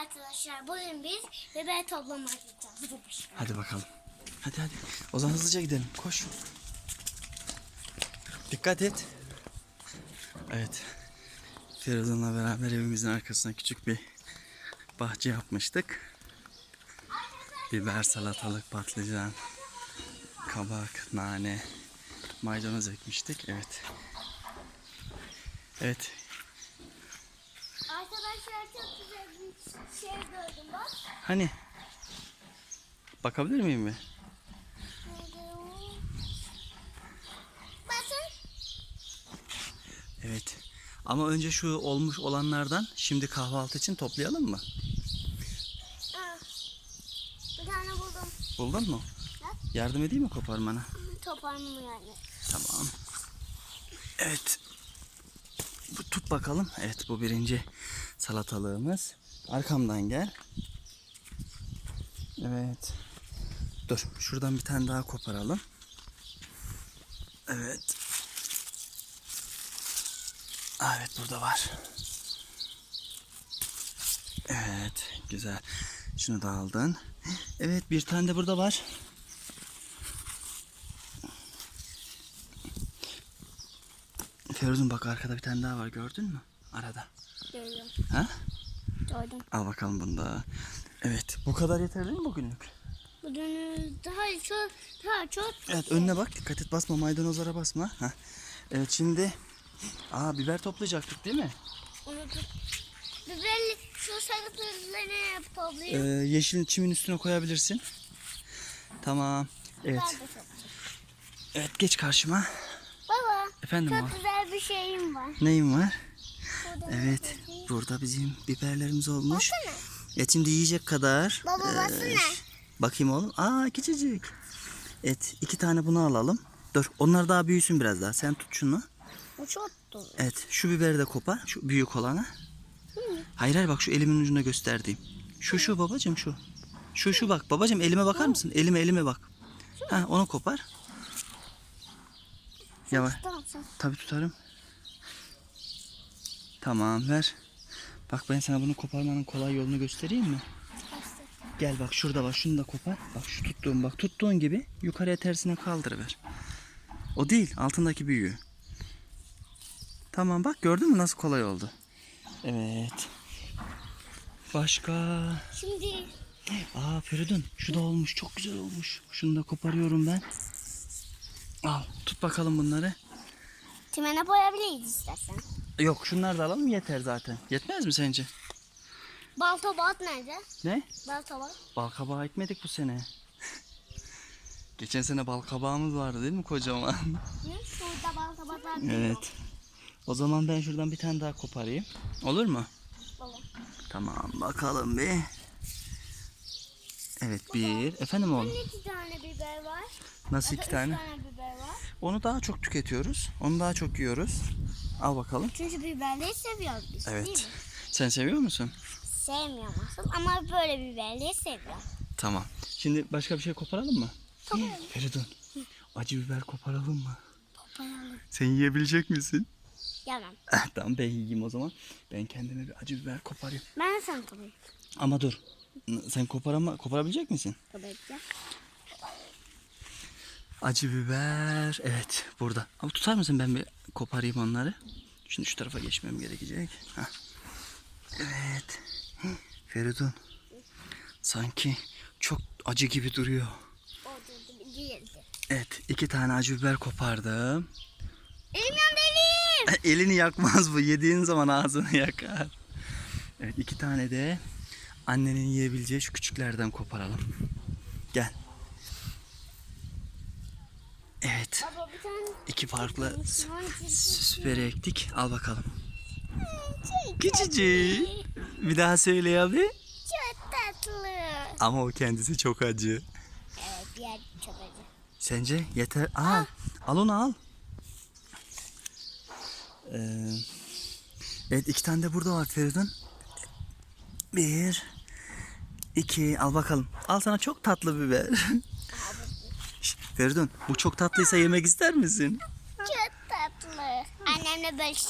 arkadaşlar bugün biz biber toplamaya gideceğiz. Hadi bakalım. Hadi hadi. O zaman hızlıca gidelim. Koş. Dikkat et. Evet. Feridun'la beraber evimizin arkasına küçük bir bahçe yapmıştık. Biber, salatalık, patlıcan, kabak, nane, maydanoz ekmiştik. Evet. Evet. Arkadaşlar çok güzel bir şey gördüm bak. Hani? Bakabilir miyim? Bakın. Evet. Ama önce şu olmuş olanlardan şimdi kahvaltı için toplayalım mı? Bir tane buldum. Buldun mu? Yardım edeyim mi koparmana? Toparmam yani. Tamam. Evet. Tut bakalım. Evet bu birinci salatalığımız. Arkamdan gel. Evet. Dur şuradan bir tane daha koparalım. Evet. Aa, Evet burada var. Evet güzel. Şunu da aldın. Evet bir tane de burada var. Feruzun bak arkada bir tane daha var gördün mü? Arada. Gördüm. Ha? Gördüm. Al bakalım bunu da. Evet bu kadar yeterli mi bugünlük? Bugün daha çok daha çok Evet önüne bak dikkat et basma maydanozlara basma. Ha. Evet şimdi Aa biber toplayacaktık değil mi? unuttum. Biberli şu sarıklarını Ee, toplayayım. yeşil çimin üstüne koyabilirsin. Tamam. Evet. Evet geç karşıma. Baba Efendim çok o. güzel bir şeyim var. Neyim var? Burada Evet. Burada bizim biberlerimiz olmuş. Evet şimdi yiyecek kadar. Baba, Ee, baksana. Bakayım oğlum. Aa küçücük. Evet iki tane bunu alalım. Dur onlar daha büyüsün biraz daha. Sen tut şunu. Bu çok dolu. Evet şu biberi de kopar. Şu büyük olanı. Hayır hayır bak şu elimin ucuna gösterdiğim. Şu şu babacım şu. Şu şu bak babacım elime bakar mısın? Elime elime bak. Ha onu kopar. Yavaş. Tabii tutarım. Tamam ver. Bak ben sana bunu koparmanın kolay yolunu göstereyim mi? Gel bak şurada bak şunu da kopar. Bak şu tuttuğum bak tuttuğun gibi yukarıya tersine kaldırıver. O değil altındaki büyüğü. Tamam bak gördün mü nasıl kolay oldu. Evet. Başka. Şimdi Aa Feridun şu da olmuş çok güzel olmuş. Şunu da koparıyorum ben. Al tut bakalım bunları. çimene boyayabiliriz istersen. Yok şunları da alalım yeter zaten. Yetmez mi sence? Bal tabağı nerede? Ne? Bal tabağı. Bal kabağı ekmedik bu sene. Geçen sene bal kabağımız vardı değil mi kocaman? Şurada bal tabaklar. evet. O zaman ben şuradan bir tane daha koparayım. Olur mu? Baba. Tamam bakalım bir. Evet bir. Efendim oğlum? İki tane biber var. Nasıl Ya iki tane? tane biber var. Onu daha çok tüketiyoruz. Onu daha çok yiyoruz. Al bakalım. Çünkü biberleri seviyoruz biz değil Evet. mi? Sen seviyor musun? Sevmiyorum asıl ama böyle biberleri seviyorum. Tamam. Şimdi başka bir şey koparalım mı? Tamam. Feridun. Acı biber koparalım mı? Toparlayalım. Sen yiyebilecek misin? Yemem. Tamam ben yiyeyim o zaman. Ben kendime bir acı biber koparayım. Ben sana tabii. Ama dur. Sen koparama, koparabilecek misin? Tabii Acı biber. Evet burada. Ama tutar mısın ben bir koparayım onları. Şimdi şu tarafa geçmem gerekecek. Hah. Evet. Feridun. Sanki çok acı gibi duruyor. Evet iki tane acı biber kopardım. Elim yandı elim. Elini yakmaz bu. Yediğin zaman ağzını yakar. Evet iki tane de annenin yiyebileceği şu küçüklerden koparalım. Gel. Evet. Baba bir tane iki farklı süperi ektik. Al bakalım. Küçücük. Bir daha söyle abi. Çok tatlı. Ama o kendisi çok acı. Evet diğer çok acı. Sence yeter. Al. Al onu al. Ee, evet iki tane de burada var Feridun. Bir. iki. Al bakalım. Al sana çok tatlı biber. Şş, Feridun bu çok tatlıysa yemek ister misin? Çok tatlı. Annemle